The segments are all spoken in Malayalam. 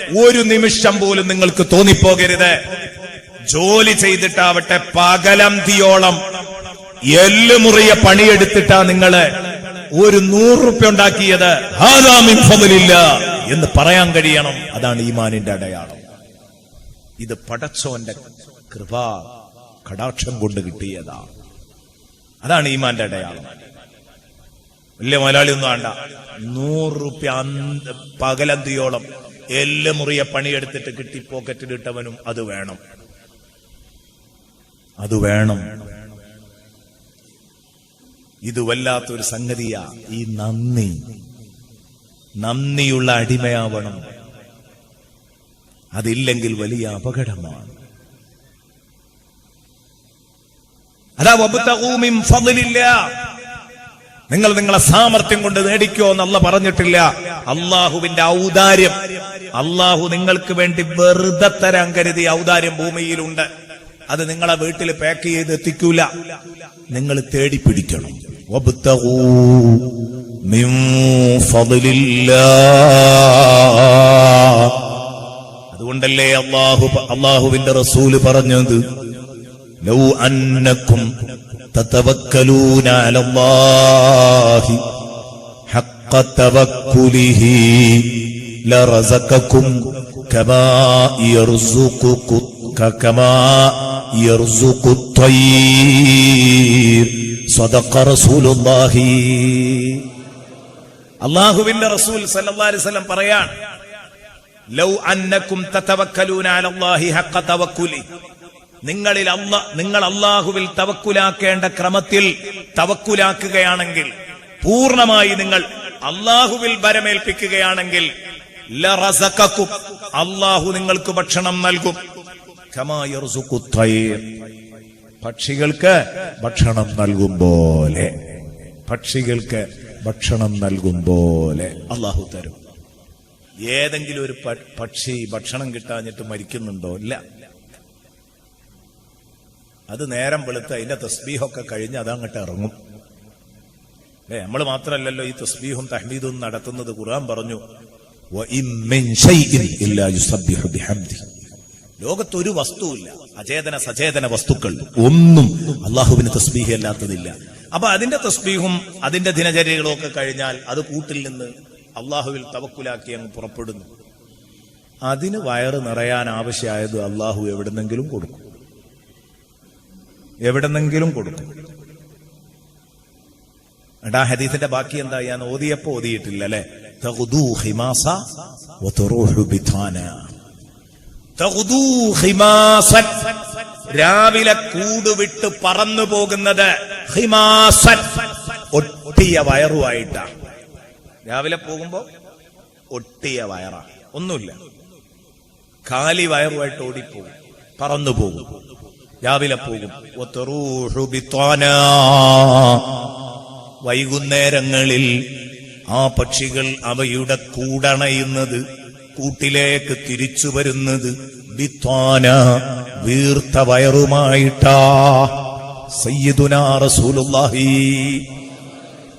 ഒരു നിമിഷം പോലും നിങ്ങൾക്ക് തോന്നിപ്പോകരുത്. ജോലി ചെയ്തിട്ടാവട്ടെ പകലന്തിയോളം എല്ലുമുറിയ പണിയെടുത്തിട്ടാ നിങ്ങൾ ഒരു നൂറ് റുപ്യ ഉണ്ടാക്കിയത്. ഹാദാ മിൻ എന്ന് പറയാൻ കഴിയണം. അതാണ് ഈമാനിന്റെ അടയാളം. ഇത് പടച്ചോന്റെ കൃപ കടാക്ഷം കൊണ്ട് കിട്ടിയതാ. അതാണ് ഈമാന്റെ അടയാളം. വലിയ മലയാളി ഒന്നും വേണ്ട നൂറ് റുപ്യ പകലന്തിയോളം എല്ല് മുറിയ പണിയെടുത്തിട്ട് കിട്ടി പോക്കറ്റിലിട്ടവനും അത് വേണം. അത് വേണം. ഇത് വല്ലാത്തൊരു സംഗതിയാ. ഈ നന്ദി. നന്ദിയുള്ള അടിമയാവണം. അതില്ലെങ്കിൽ വലിയ അപകടമാണ്. അതാ നിങ്ങൾ നിങ്ങളെ സാമർത്ഥ്യം കൊണ്ട് നേടിക്കോ എന്നല്ല പറഞ്ഞിട്ടില്ല. അള്ളാഹുവിന്റെ ഔദാര്യം. അള്ളാഹു നിങ്ങൾക്ക് വേണ്ടി വെറുതെ തരാൻ കരുതി ഔദാര്യം ഭൂമിയിലുണ്ട്. അത് നിങ്ങളെ വീട്ടിൽ പാക്ക് ചെയ്ത് എത്തിക്കൂല. നിങ്ങൾ തേടി പിടിക്കണം. അതുകൊണ്ടല്ലേ അള്ളാഹു അള്ളാഹുവിന്റെ റസൂൽ പറഞ്ഞത്? ലൗ അന്നക്കും തതവക്കലൂന അലല്ലാഹി ഹഖ തവക്കുലിഹി ലറസകക്കും കമാ യർസുഖുകു കമാ യർസുഖു الطير صدق رسول الله അള്ളാഹുവിന്റെ റസൂൽ സല്ലല്ലാഹു അലൈഹി വസല്ലം പറയാണ് ലൗ അന്നക്കും തതവക്കലൂന അലല്ലാഹി ഹഖ തവക്കുലി നിങ്ങളിൽ അല്ല നിങ്ങൾ അള്ളാഹുവിൽ തവക്കുലാക്കേണ്ട ക്രമത്തിൽ തവക്കുലാക്കുകയാണെങ്കിൽ പൂർണമായി നിങ്ങൾ അള്ളാഹുവിൽ ബരമേൽപ്പിക്കുകയാണെങ്കിൽ ലറസഖക്കും അള്ളാഹു നിങ്ങൾക്ക് ഭക്ഷണം നൽകും. പക്ഷികൾക്ക് ഭക്ഷണം നൽകും പോലെ. പക്ഷികൾക്ക് ഭക്ഷണം നൽകും പോലെ അള്ളാഹു തരും. ഏതെങ്കിലും ഒരു പക്ഷി ഭക്ഷണം കിട്ടാഞ്ഞിട്ട് മരിക്കുന്നുണ്ടോ? ഇല്ല. അത് നേരം വെളുത്ത് അതിന്റെ തസ്ബീഹൊക്കെ കഴിഞ്ഞ് അതങ്ങോട്ട് ഇറങ്ങും. അല്ലേ നമ്മൾ മാത്രമല്ലല്ലോ ഈ തസ്ബീഹും തഹ്മീദും നടത്തുന്നത്. ഖുർആൻ പറഞ്ഞു. ലോകത്തൊരു വസ്തുവില്ല അചേതന സചേതന വസ്തുക്കൾ ഒന്നും അള്ളാഹുവിന് തസ്ബീഹ് അല്ലാത്തതില്ല. അപ്പൊ അതിന്റെ തസ്ബീഹും അതിന്റെ ദിനചര്യകളും ഒക്കെ കഴിഞ്ഞാൽ അത് കൂട്ടിൽ നിന്ന് അള്ളാഹുവിൽ തവക്കുലാക്കി അങ്ങ് പുറപ്പെടുന്നു. അതിന് വയറ് നിറയാൻ ആവശ്യമായത് അള്ളാഹു എവിടുന്നെങ്കിലും കൊടുക്കും. എവിടെന്നെങ്കിലും കൊടുക്കും. എടാ ഹദീസിന്റെ ബാക്കി എന്താ ഞാൻ ഓതിയപ്പോ ഓതിയിട്ടില്ല അല്ലെ രാവിലെ കൂട് വിട്ട് പറന്നു പോകുന്നത് ഹിമാസൻ. ഒട്ടിയ വയറുമായിട്ടാണ് രാവിലെ പോകുമ്പോ ഒട്ടിയ വയറാ. ഒന്നുമില്ല. കാലി വയറുമായിട്ട് ഓടിപ്പോകും. പറന്നു പോകും. രാവിലെ പോകും. വൈകുന്നേരങ്ങളിൽ ആ പക്ഷികൾ അവയുടെ കൂടണയുന്നത് കൂട്ടിലേക്ക് തിരിച്ചു വരുന്നത് ബിത്വാന വീർത്ത വയറുമായിട്ടാ. സയ്യിദുനാ റസൂലുള്ളാഹി.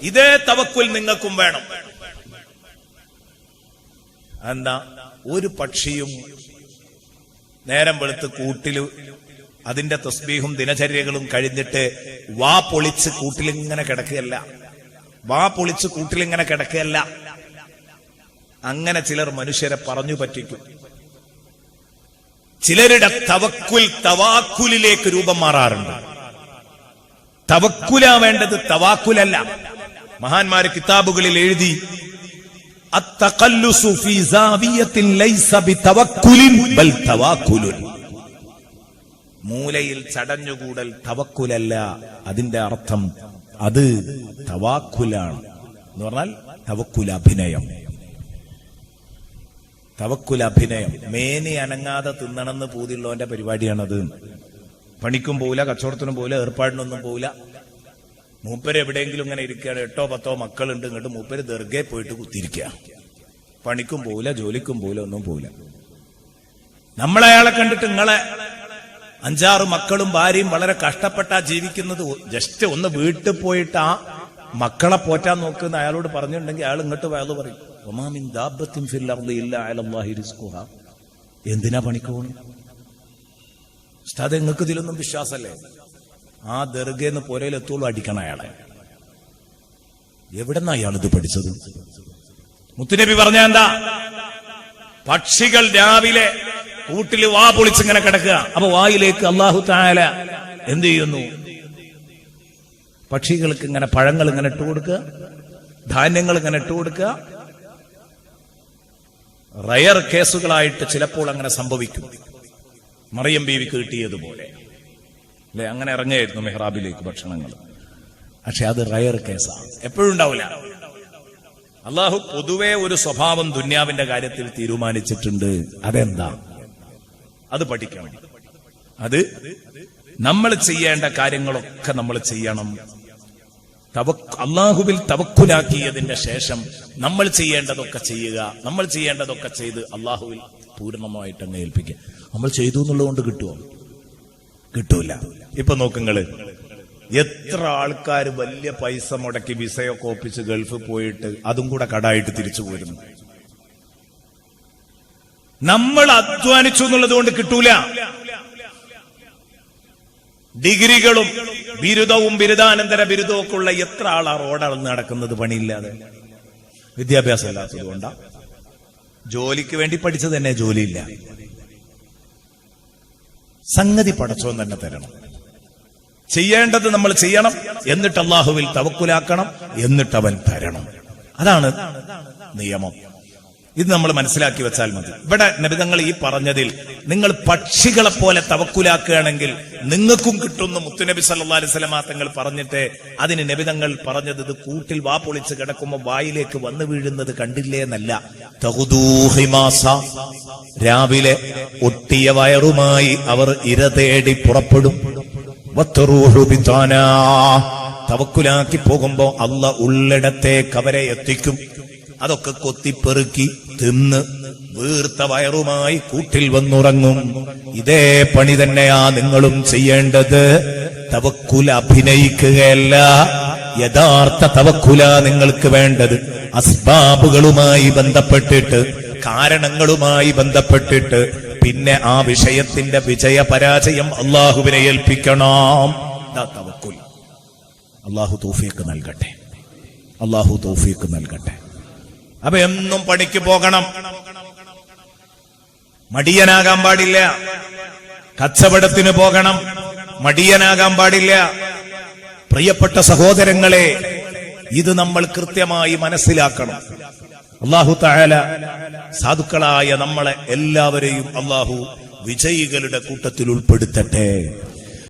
ഇതേ തവക്കുൽ നിങ്ങൾക്കും വേണം. എന്താ? ഒരു പക്ഷിയും നേരം വെളുത്ത് കൂട്ടിൽ അതിന്റെ തസ്ബീഹും ദിനചര്യകളും കഴിഞ്ഞിട്ട് വാ പൊളിച്ച് കൂട്ടിലിങ്ങനെ കിടക്കുകയല്ല. വാ പൊളിച്ച് കൂട്ടിലിങ്ങനെ കിടക്കുകയല്ല. അങ്ങനെ ചിലർ മനുഷ്യരെ പറഞ്ഞു പറ്റിക്കും. ചിലരുടെ തവക്കുൽ തവാക്കുലിലേക്ക് രൂപം മാറാറുണ്ട്. തവക്കുല വേണ്ടത് തവാക്കുലല്ല. മഹാന്മാര് കിതാബുകളിൽ എഴുതി അത്തകല്ലുസു ഫീ സാവിയത്തിൻ ലൈസ ബൽ തവാക്കുലുൻ. മൂലയിൽ ചടഞ്ഞുകൂടൽ തവക്കുലല്ല. അതിന്റെ അർത്ഥം അത് തവാക്കുലാണ്. എന്ന് പറഞ്ഞാൽ തവക്കുല അഭിനയം തവക്കുല അഭിനയം മേനി അനങ്ങാതെ തിന്നണമെന്ന് പൂതിയുള്ളവന്റെ പരിപാടിയാണത്. പണിക്കും പോവില്ല കച്ചവടത്തിനും പോവില്ല ഏർപ്പാടിനൊന്നും പോവില്ല. മൂപ്പര് എവിടെയെങ്കിലും ഇങ്ങനെ ഇരിക്കുകയാണ്. എട്ടോ പത്തോ മക്കളുണ്ട്. ഇങ്ങോട്ട് മൂപ്പര് ദീർഘയെ പോയിട്ട് കുത്തിയിരിക്കുക. പണിക്കും പോവില്ല ജോലിക്കും പോവില്ല ഒന്നും പോവില്ല. നമ്മളയാളെ കണ്ടിട്ട് നിങ്ങളെ അഞ്ചാറ് മക്കളും ഭാര്യയും വളരെ കഷ്ടപ്പെട്ടാ ജീവിക്കുന്നത്. ജസ്റ്റ് ഒന്ന് വീട്ടിൽ പോയിട്ട് ആ മക്കളെ പോറ്റാൻ നോക്കുന്ന അയാളോട് പറഞ്ഞിട്ടുണ്ടെങ്കിൽ അയാൾ ഇങ്ങോട്ട് വയത് പറയും. ഒമാമിൻ ദാബത്തിൻ എന്തിനാ പണിക്ക് പോണു? ഉസ്താദ് നിങ്ങൾക്ക് ഇതിലൊന്നും വിശ്വാസല്ലേ? ആ ദർഗേന്ന് പുരയിലെത്തോളം അടിക്കണം അയാളെ. എവിടെന്നാ അയാൾ ഇത് പഠിച്ചത്? മുത്തുനബി പറഞ്ഞ എന്താ? പക്ഷികൾ രാവിലെ കൂട്ടിൽ വാ പൊളിച്ചിങ്ങനെ കിടക്കുക. അപ്പൊ വായിലേക്ക് അള്ളാഹു താല എന്ത് ചെയ്യുന്നു? പക്ഷികൾക്ക് ഇങ്ങനെ പഴങ്ങൾ ഇങ്ങനെ ഇട്ട് കൊടുക്കുക. ധാന്യങ്ങൾ ഇങ്ങനെ ഇട്ട് കൊടുക്കുക. റയർ കേസുകളായിട്ട് ചിലപ്പോൾ അങ്ങനെ സംഭവിക്കും. മറിയം ബീവിക്ക് കിട്ടിയതുപോലെ. അല്ലെ? അങ്ങനെ ഇറങ്ങിയായിരുന്നു മെഹ്റാബിലേക്ക് ഭക്ഷണങ്ങൾ. പക്ഷെ അത് റയർ കേസാണ്. എപ്പോഴും ഉണ്ടാവില്ല. അള്ളാഹു പൊതുവെ ഒരു സ്വഭാവം ദുന്യാവിന്റെ കാര്യത്തിൽ തീരുമാനിച്ചിട്ടുണ്ട്. അതെന്താ? അത് പഠിക്കണം. അത് നമ്മൾ ചെയ്യേണ്ട കാര്യങ്ങളൊക്കെ നമ്മൾ ചെയ്യണം. അള്ളാഹുവിൽ തവക്കുലാക്കിയതിന്റെ ശേഷം നമ്മൾ ചെയ്യേണ്ടതൊക്കെ ചെയ്യുക നമ്മൾ ചെയ്യേണ്ടതൊക്കെ ചെയ്ത് അള്ളാഹുവിൽ പൂർണമായിട്ട് അങ്ങ് ഏൽപ്പിക്കുക. നമ്മൾ ചെയ്തു എന്നുള്ളതുകൊണ്ട് കിട്ടുമോ കിട്ടൂല. ഇപ്പൊ നോക്കുങ്ങൾ എത്ര ആൾക്കാർ വലിയ പൈസ മുടക്കി വിസയൊക്കെ ഒപ്പിച്ച് ഗൾഫിൽ പോയിട്ട് അതും കൂടെ കടായിട്ട് തിരിച്ചു പോരുന്നു. നമ്മൾ അധ്വാനിച്ചു എന്നുള്ളത് കൊണ്ട് കിട്ടൂല. ഡിഗ്രികളും ബിരുദവും ബിരുദാനന്തര ബിരുദവും ഒക്കെ ഉള്ള എത്ര ആളാ റോഡളന്ന് നടക്കുന്നത് പണിയില്ലാതെ? വിദ്യാഭ്യാസം ഇല്ലാത്തത് കൊണ്ടാ. ജോലിക്ക് വേണ്ടി പഠിച്ചത് തന്നെ ജോലിയില്ല. സംഗതി പഠിച്ചോ തന്നെ തരണം. ചെയ്യേണ്ടത് നമ്മൾ ചെയ്യണം. എന്നിട്ട് അള്ളാഹുവിൽ തവക്കുലാക്കണം. എന്നിട്ട് അവൻ തരണം. അതാണ് നിയമം. ഇത് നമ്മൾ മനസ്സിലാക്കി വെച്ചാൽ മതി. ഇവിടെ നബിതങ്ങൾ ഈ പറഞ്ഞതിൽ നിങ്ങൾ പക്ഷികളെ പോലെ തവക്കുലാക്കുകയാണെങ്കിൽ നിങ്ങൾക്കും കിട്ടുന്ന മുത്തുനബി സല്ലാ അലിസ്ലമാ തങ്ങൾ പറഞ്ഞിട്ട് അതിന് നബിതങ്ങൾ പറഞ്ഞത് ഇത് കൂട്ടിൽ വാ പൊളിച്ച് കിടക്കുമ്പോൾ വായിലേക്ക് വന്നു വീഴുന്നത് കണ്ടില്ലേ എന്നല്ല. രാവിലെ ഒട്ടിയ വയറുമായി അവർ ഇര തേടി പുറപ്പെടും. തവക്കുലാക്കി പോകുമ്പോ അല്ല ഉള്ളിടത്തേക്ക് അവരെ എത്തിക്കും. അതൊക്കെ കൊത്തിപ്പെറുക്കി തിന്ന് വീർത്ത വയറുമായി കൂട്ടിൽ വന്നുറങ്ങും. ഇതേ പണി തന്നെയാ നിങ്ങളും ചെയ്യേണ്ടത്. തവക്കുൽ അഭിനയിക്കുകയല്ല യഥാർത്ഥ തവക്കുല നിങ്ങൾക്ക് വേണ്ടത് അസ്ബാബുകളുമായി ബന്ധപ്പെട്ടിട്ട് കാരണങ്ങളുമായി ബന്ധപ്പെട്ടിട്ട് പിന്നെ ആ വിഷയത്തിന്റെ വിജയ പരാജയം അള്ളാഹുവിനെ ഏൽപ്പിക്കണം. തവക്കുൽ അള്ളാഹു തോഫിക്ക് നൽകട്ടെ. അള്ളാഹു തോഫിക്ക് നൽകട്ടെ. അപ്പൊ എന്നും പണിക്ക് പോകണം. മടിയനാകാൻ പാടില്ല. കച്ചവടത്തിന് പോകണം. മടിയനാകാൻ പാടില്ല. പ്രിയപ്പെട്ട സഹോദരങ്ങളെ ഇത് നമ്മൾ കൃത്യമായി മനസ്സിലാക്കണം. അള്ളാഹു തായാല സാധുക്കളായ നമ്മളെ എല്ലാവരെയും അള്ളാഹു വിജയികളുടെ കൂട്ടത്തിൽ ഉൾപ്പെടുത്തട്ടെ.